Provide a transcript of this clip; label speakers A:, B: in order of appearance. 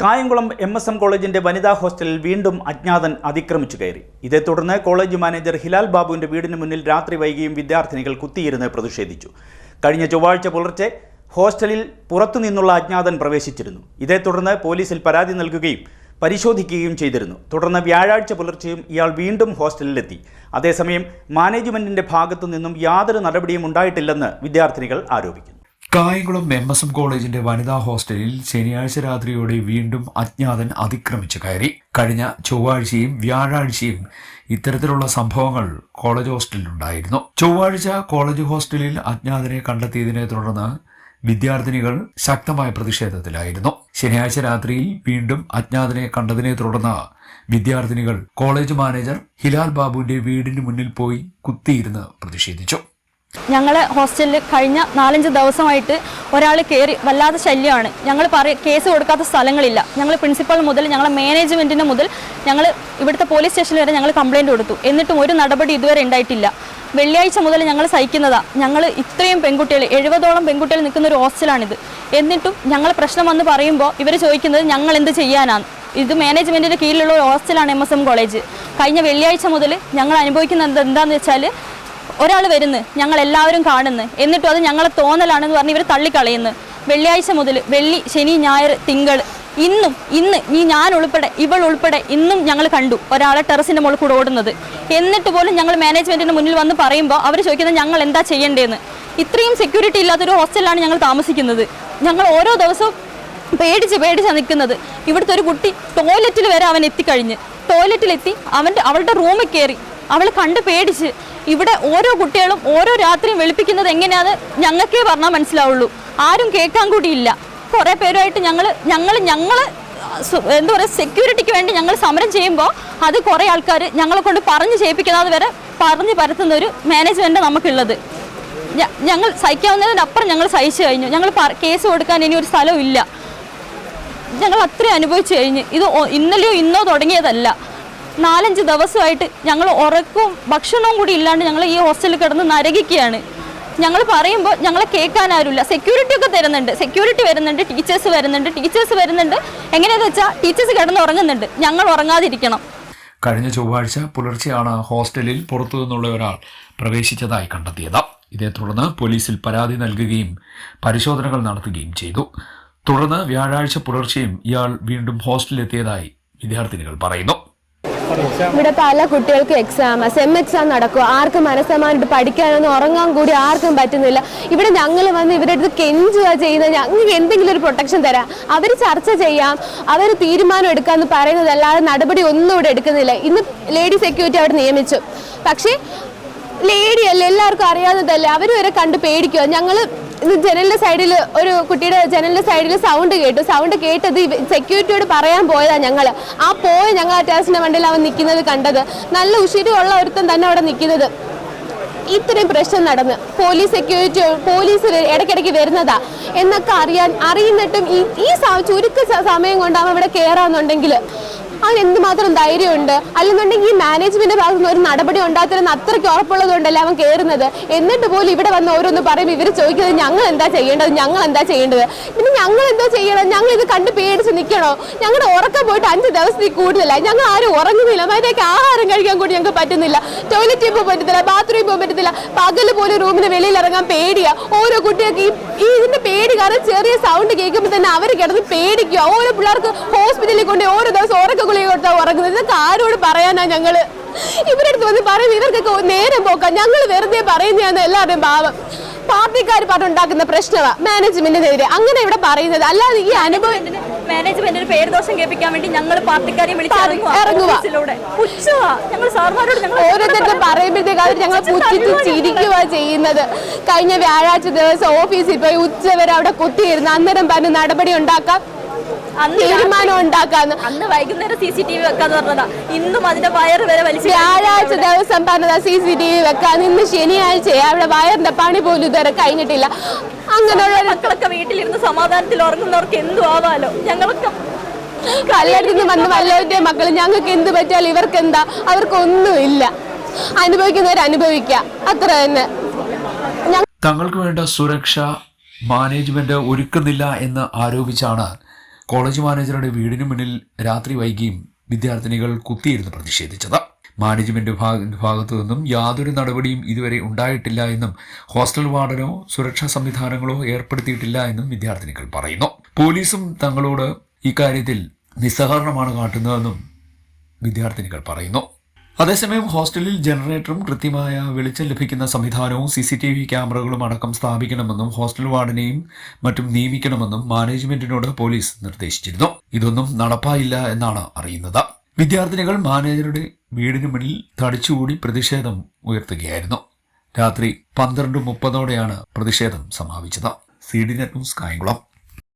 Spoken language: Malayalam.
A: കായംകുളം എം എസ് എം കോളേജിന്റെ വനിതാ ഹോസ്റ്റലിൽ വീണ്ടും അജ്ഞാതൻ അതിക്രമിച്ചു കയറി. ഇതേ തുടർന്ന് കോളേജ് മാനേജർ ഹിലാൽ ബാബുവിന്റെ വീടിന് മുന്നിൽ രാത്രി വൈകിയും വിദ്യാർത്ഥിനികൾ കുത്തിയിരുന്ന് പ്രതിഷേധിച്ചു. കഴിഞ്ഞ ചൊവ്വാഴ്ച പുലർച്ചെ ഹോസ്റ്റലിൽ പുറത്തുനിന്നുള്ള അജ്ഞാതൻ പ്രവേശിച്ചിരുന്നു. ഇതേ തുടർന്ന് പോലീസിൽ പരാതി നൽകുകയും പരിശോധിക്കുകയും ചെയ്തിരുന്നു. തുടർന്ന് വ്യാഴാഴ്ച പുലർച്ചെയും ഇയാൾ വീണ്ടും ഹോസ്റ്റലിലെത്തി. അതേസമയം മാനേജ്മെന്റിന്റെ ഭാഗത്തു നിന്നും യാതൊരു നടപടിയും ഉണ്ടായിട്ടില്ലെന്ന് വിദ്യാർത്ഥിനികൾ ആരോപിക്കുന്നു.
B: കായംകുളം എം എസ് എം കോളേജിന്റെ വനിതാ ഹോസ്റ്റലിൽ ശനിയാഴ്ച രാത്രിയോടെ വീണ്ടും അജ്ഞാതൻ അതിക്രമിച്ചു കയറി. കഴിഞ്ഞ ചൊവ്വാഴ്ചയും വ്യാഴാഴ്ചയും ഇത്തരത്തിലുള്ള സംഭവങ്ങൾ കോളേജ് ഹോസ്റ്റലിലുണ്ടായിരുന്നു. ചൊവ്വാഴ്ച കോളേജ് ഹോസ്റ്റലിൽ അജ്ഞാതനെ കണ്ടെത്തിയതിനെ തുടർന്ന് വിദ്യാർത്ഥിനികൾ ശക്തമായ പ്രതിഷേധത്തിലായിരുന്നു. ശനിയാഴ്ച രാത്രിയിൽ വീണ്ടും അജ്ഞാതനെ കണ്ടതിനെ തുടർന്ന് വിദ്യാർത്ഥിനികൾ കോളേജ് മാനേജർ ഹിലാൽ ബാബുവിന്റെ വീടിന് മുന്നിൽ പോയി കുത്തിയിരുന്ന് പ്രതിഷേധിച്ചു.
C: ഞങ്ങൾ ഹോസ്റ്റലിൽ കഴിഞ്ഞ നാലഞ്ച് ദിവസമായിട്ട് ഒരാൾ കയറി വല്ലാത്ത ശല്യമാണ്. ഞങ്ങൾ പറയ കേസ് കൊടുക്കാത്ത സ്ഥലങ്ങളില്ല. ഞങ്ങൾ പ്രിൻസിപ്പൽ മുതൽ ഞങ്ങളെ മാനേജ്മെന്റിന് മുതൽ ഞങ്ങൾ ഇവിടുത്തെ പോലീസ് സ്റ്റേഷനിൽ വരെ ഞങ്ങൾ കംപ്ലയിന്റ് കൊടുത്തു. എന്നിട്ടും ഒരു നടപടി ഇതുവരെ ഉണ്ടായിട്ടില്ല. വെള്ളിയാഴ്ച മുതൽ ഞങ്ങൾ സഹിക്കുന്നതാണ് ഞങ്ങൾ ഇത്രയും പെൺകുട്ടികൾ എഴുപതോളം പെൺകുട്ടികൾ നിൽക്കുന്ന ഒരു ഹോസ്റ്റലാണിത്. എന്നിട്ടും ഞങ്ങൾ പ്രശ്നം വന്ന് പറയുമ്പോൾ ഇവർ ചോദിക്കുന്നത് ഞങ്ങൾ എന്ത് ചെയ്യാനാണ്. ഇത് മാനേജ്മെന്റിന്റെ കീഴിലുള്ള ഒരു ഹോസ്റ്റലാണ് എം കോളേജ്. കഴിഞ്ഞ വെള്ളിയാഴ്ച മുതൽ ഞങ്ങൾ അനുഭവിക്കുന്നത് എന്താണെന്ന് വെച്ചാൽ ഒരാൾ വരുന്നു ഞങ്ങൾ എല്ലാവരും കാണുന്നു എന്നിട്ടും അത് ഞങ്ങളെ തോന്നലാണെന്ന് പറഞ്ഞ് ഇവർ തള്ളിക്കളയുന്നു. വെള്ളിയാഴ്ച മുതൽ വെള്ളി ശനി ഞായർ തിങ്കൾ ഇന്നും ഇന്ന് ഈ ഞാൻ ഉൾപ്പെടെ ഇവൾ ഉൾപ്പെടെ ഇന്നും ഞങ്ങൾ കണ്ടു ഒരാളെ ടെറസിന്റെ മുകളിൽ കൂടെ ഓടുന്നത്. എന്നിട്ട് പോലും ഞങ്ങൾ മാനേജ്മെന്റിന് മുന്നിൽ വന്ന് പറയുമ്പോൾ അവർ ചോദിക്കുന്നത് ഞങ്ങൾ എന്താ ചെയ്യേണ്ടതെന്ന് ഇത്രയും സെക്യൂരിറ്റി ഇല്ലാത്തൊരു ഹോസ്റ്റലിലാണ് ഞങ്ങൾ താമസിക്കുന്നത്. ഞങ്ങൾ ഓരോ ദിവസവും പേടിച്ച് പേടിച്ചാണ് നിൽക്കുന്നത്. ഇവിടുത്തെ ഒരു കുട്ടി ടോയ്ലറ്റിൽ വരെ അവൻ എത്തിക്കഴിഞ്ഞ്. ടോയ്ലറ്റിലെത്തി അവന്റെ അവളുടെ റൂമിൽ കയറി. അവൾ കണ്ട് പേടിച്ച് ഇവിടെ ഓരോ കുട്ടികളും ഓരോ രാത്രിയും വെളുപ്പിക്കുന്നത് എങ്ങനെയാന്ന് ഞങ്ങൾക്കേ പറഞ്ഞാൽ മനസ്സിലാവുള്ളൂ. ആരും കേൾക്കാൻ കൂടിയില്ല കുറേ പേരുമായിട്ട് ഞങ്ങൾ ഞങ്ങൾ ഞങ്ങൾ എന്താ പറയുക സെക്യൂരിറ്റിക്ക് വേണ്ടി ഞങ്ങൾ സമരം ചെയ്യുമ്പോൾ അത് കുറേ ആൾക്കാർ ഞങ്ങളെ കൊണ്ട് പറഞ്ഞ് ചെയ്യിപ്പിക്കുന്നത് വരെ പറഞ്ഞ് പരത്തുന്ന ഒരു മാനേജ്മെന്റ് നമുക്കുള്ളത്. ഞങ്ങൾ സഹിക്കാവുന്നതിനപ്പുറം ഞങ്ങൾ സഹിച്ചു കഴിഞ്ഞു. ഞങ്ങൾ കേസ് കൊടുക്കാൻ ഇനി ഒരു സ്ഥലവും ഇല്ല. ഞങ്ങൾ അത്രയും അനുഭവിച്ചു കഴിഞ്ഞ്. ഇത് ഇന്നലെയോ ഇന്നോ തുടങ്ങിയതല്ല. നാലഞ്ച് ദിവസമായിട്ട് ഞങ്ങൾ ഉറക്കവും ഭക്ഷണവും കൂടി ഇല്ലാണ്ട് ഞങ്ങൾ ഈ ഹോസ്റ്റലിൽ കിടന്ന് നരകിക്കുകയാണ്. ഞങ്ങൾ പറയുമ്പോൾ ഞങ്ങളെ കേൾക്കാൻ ആരുമില്ല. സെക്യൂരിറ്റി ഒക്കെ തരുന്നുണ്ട്. സെക്യൂരിറ്റി വരുന്നുണ്ട് ടീച്ചേഴ്സ് വരുന്നുണ്ട് ടീച്ചേഴ്സ് വരുന്നുണ്ട്. എങ്ങനെയാണെന്ന് വെച്ചാൽ ടീച്ചേഴ്സ് കിടന്ന് ഉറങ്ങുന്നുണ്ട്. ഞങ്ങൾ ഉറങ്ങാതിരിക്കണം.
B: കഴിഞ്ഞ ചൊവ്വാഴ്ച പുലർച്ചെയാണ് ഹോസ്റ്റലിൽ പുറത്തു നിന്നുള്ള ഒരാൾ പ്രവേശിച്ചതായി കണ്ടെത്തിയത്. ഇതേ തുടർന്ന് പോലീസിൽ പരാതി നൽകുകയും പരിശോധനകൾ നടത്തുകയും ചെയ്തു. തുടർന്ന് വ്യാഴാഴ്ച പുലർച്ചെയും ഇയാൾ വീണ്ടും ഹോസ്റ്റലിലെത്തിയതായി വിദ്യാർത്ഥിനികൾ പറയുന്നു.
D: ഇവിടെ പല കുട്ടികൾക്ക് എക്സാം സെം എക്സാം നടക്കും. ആർക്കും മനസ്സമാനായിട്ട് പഠിക്കാനൊന്നും ഉറങ്ങാൻ കൂടി ആർക്കും പറ്റുന്നില്ല. ഇവിടെ ഞങ്ങൾ വന്ന് ഇവരുടെ അടുത്ത് കെഞ്ചുക ചെയ്യുന്നത്. ഞങ്ങൾക്ക് എന്തെങ്കിലും ഒരു പ്രൊട്ടക്ഷൻ തരാം. അവർ ചർച്ച ചെയ്യാം. അവർ തീരുമാനം എടുക്കാമെന്ന് പറയുന്നതല്ലാതെ നടപടി ഒന്നും ഇവിടെ എടുക്കുന്നില്ല. ഇന്ന് ലേഡി സെക്യൂരിറ്റി അവിടെ നിയമിച്ചു. പക്ഷേ ലേഡിയല്ലേ എല്ലാവർക്കും അറിയാവുന്നതല്ലേ? അവർ വരെ കണ്ട് പേടിക്കുക ഞങ്ങൾ ഇത് ജനലിന്റെ സൈഡിൽ ഒരു കുട്ടിയുടെ ജനലിന്റെ സൈഡിൽ സൗണ്ട് കേട്ടു. സൗണ്ട് കേട്ടത് സെക്യൂരിറ്റിയോട് പറയാൻ പോയതാ ഞങ്ങൾ ആ പോയ ഞങ്ങൾ ആ വണ്ടിയിൽ അവൻ നിൽക്കുന്നത് കണ്ടത്. നല്ല ഉശിരുള്ള ഒരുത്തൻ തന്നെ അവിടെ നിൽക്കുന്നത് ഇത്രയും പ്രശ്നം നടന്ന് പോലീസ് സെക്യൂരിറ്റി പോലീസ് ഇടയ്ക്കിടയ്ക്ക് വരുന്നതാ. എന്നൊക്കെ അറിയാൻ അറിയുന്നിട്ടും ഈ ചുരുക്ക സമയം കൊണ്ട് അവൻ ഇവിടെ കയറാന്നുണ്ടെങ്കിൽ അവൻ എന്തുമാത്രം ധൈര്യമുണ്ട്? അല്ലെന്നുണ്ടെങ്കിൽ ഈ മാനേജ്മെന്റ് ഭാഗത്തു നിന്ന് ഒരു നടപടി ഉണ്ടാകുന്ന അത്രയ്ക്ക് ഉറപ്പുള്ളതുകൊണ്ടല്ല അവൻ കയറുന്നത്? എന്നിട്ട് പോലും ഇവിടെ വന്ന് ഓരോന്ന് പറയും ഇവർ ചോദിക്കുന്നത് ഞങ്ങൾ എന്താ ചെയ്യേണ്ടത്? ഞങ്ങൾ എന്താ ചെയ്യേണ്ടത്? പിന്നെ ഞങ്ങൾ എന്താ ചെയ്യണം? ഞങ്ങൾ ഇത് കണ്ട് പേടിച്ച് നിൽക്കണോ? ഞങ്ങളുടെ ഉറക്കം പോയിട്ട് അഞ്ച് ദിവസത്തിൽ കൂടുതലായി. ഞങ്ങൾ ആരും ഉറങ്ങുന്നില്ല. മര്യാദയ്ക്ക് ആഹാരം കഴിക്കാൻ കൂടി ഞങ്ങൾക്ക് പറ്റുന്നില്ല. ടോയ്ലറ്റിൽ പോകാൻ പറ്റത്തില്ല. ബാത്റൂമിൽ പോകാൻ പറ്റത്തില്ല. പകൽ പോലും റൂമിന് വെളിയിൽ ഇറങ്ങാൻ പേടിയാ. ഓരോ കുട്ടികൾക്ക് ഈ ഇതിന്റെ പേടി കാരണം ചെറിയ സൗണ്ട് കേൾക്കുമ്പോൾ തന്നെ അവർ കിടന്ന് പേടിക്കുക ഓരോ പിള്ളേർക്ക് ഹോസ്പിറ്റലിൽ കൊണ്ട് ഓരോ ദിവസം ഉറക്ക ഗുളിക കൊടുത്താൽ ഉറങ്ങുന്നത്. ഇതൊക്കെ ആരോട് പറയാനാ ഞങ്ങൾ? ഇവരടുത്ത് വന്ന് പറയുന്നത് ഇവർക്കൊക്കെ നേരം പോക്കാം. ഞങ്ങൾ വെറുതെ പറയുന്നതാണ് എല്ലാവരുടെയും ഭാവം പാർട്ടിക്കാർ പറഞ്ഞുണ്ടാക്കുന്ന പ്രശ്നമാണ് മാനേജ്മെന്റിനെതിരെ. അങ്ങനെ ഇവിടെ പറയുന്നത്. അല്ലാതെ ഈ അനുഭവം
C: മാനേജ്മെന്റിന് പേരുദോഷം കേൾപ്പിക്കാൻ വേണ്ടി ഞങ്ങൾ പാർട്ടിക്കാരെ
D: ഓരോരുത്തരുടെ പറയുമ്പോഴത്തേക്ക് അവർ ഞങ്ങൾ പുച്ഛിച്ച് ചിരിക്കുക ചെയ്യുന്നത്. കഴിഞ്ഞ വ്യാഴാഴ്ച ദിവസം ഓഫീസിൽ പോയി ഉച്ചവരെ അവിടെ കുത്തിയിരുന്നു അന്നേരം പറഞ്ഞ് നടപടി ഉണ്ടാക്കാം. തീരുമാനം ഉണ്ടാക്കാന്ന്.
C: അന്ന് വൈകുന്നേരം സി സി ടി വി വെക്കാന്ന് പറഞ്ഞതാ. ഇന്നും അതിന്റെ വയറ് വരെ വലിച്ചു
D: വ്യാഴാഴ്ച ദിവസം പറഞ്ഞതാ സി സി ടി വി വെക്കാൻ ഇന്ന് ശനിയാഴ്ച അവിടെ വയറിന്റെ പണി പോലും ഇതുവരെ കഴിഞ്ഞിട്ടില്ല. അങ്ങനെയുള്ള
C: മക്കളൊക്കെ വീട്ടിലിരുന്ന് സമാധാനത്തിൽ ഉറങ്ങുന്നവർക്ക് എന്തു ആവാലോ? ഞങ്ങളൊക്കെ
D: കല്ലടുന്ന് വന്ന് വല്ലവരുടെ മക്കൾ ഞങ്ങൾക്ക് എന്ത് പറ്റിയാൽ ഇവർക്ക് എന്താ അവർക്കൊന്നുമില്ല അനുഭവിക്കുന്നവർ അനുഭവിക്കുക അത്ര തന്നെ.
B: തങ്ങൾക്ക് വേണ്ട സുരക്ഷ മാനേജ്മെന്റ് ഒരുക്കുന്നില്ല എന്ന് ആരോപിച്ചാണ് കോളേജ് മാനേജറുടെ വീടിനു മുന്നിൽ രാത്രി വൈകിയും വിദ്യാർത്ഥിനികൾ കുത്തിയിരുന്ന് പ്രതിഷേധിച്ചത്. മാനേജ്മെന്റ് ഭാഗ- ഭാഗത്തു നിന്നും യാതൊരു നടപടിയും ഇതുവരെ ഉണ്ടായിട്ടില്ല എന്നും ഹോസ്റ്റൽ വാർഡനോ സുരക്ഷാ സംവിധാനങ്ങളോ ഏർപ്പെടുത്തിയിട്ടില്ല എന്നും വിദ്യാർത്ഥിനികൾ പറയുന്നു. പോലീസും തങ്ങളോട് ഇക്കാര്യത്തിൽ നിസ്സഹകരണമാണ് കാട്ടുന്നതെന്നും വിദ്യാർത്ഥിനികൾ പറയുന്നു. അതേസമയം ഹോസ്റ്റലിൽ ജനറേറ്ററും കൃത്യമായ വെളിച്ചം ലഭിക്കുന്ന സംവിധാനവും സി സി ടി വി ക്യാമറകളും അടക്കം സ്ഥാപിക്കണമെന്നും ഹോസ്റ്റൽ വാർഡനെയും മറ്റും നിയമിക്കണമെന്നും മാനേജ്മെന്റിനോട് പോലീസ് നിർദ്ദേശിച്ചിരുന്നു. ഇതൊന്നും നടപ്പായില്ല എന്നാണ് അറിയുന്നത്. വിദ്യാർത്ഥിനികൾ മാനേജറുടെ വീടിന് മുന്നിൽ തടിച്ചുകൂടി പ്രതിഷേധം ഉയർത്തുകയായിരുന്നു. രാത്രി പന്ത്രണ്ട് മുപ്പതോടെയാണ് പ്രതിഷേധം സമാപിച്ചത്. C D net news Kayamkulam.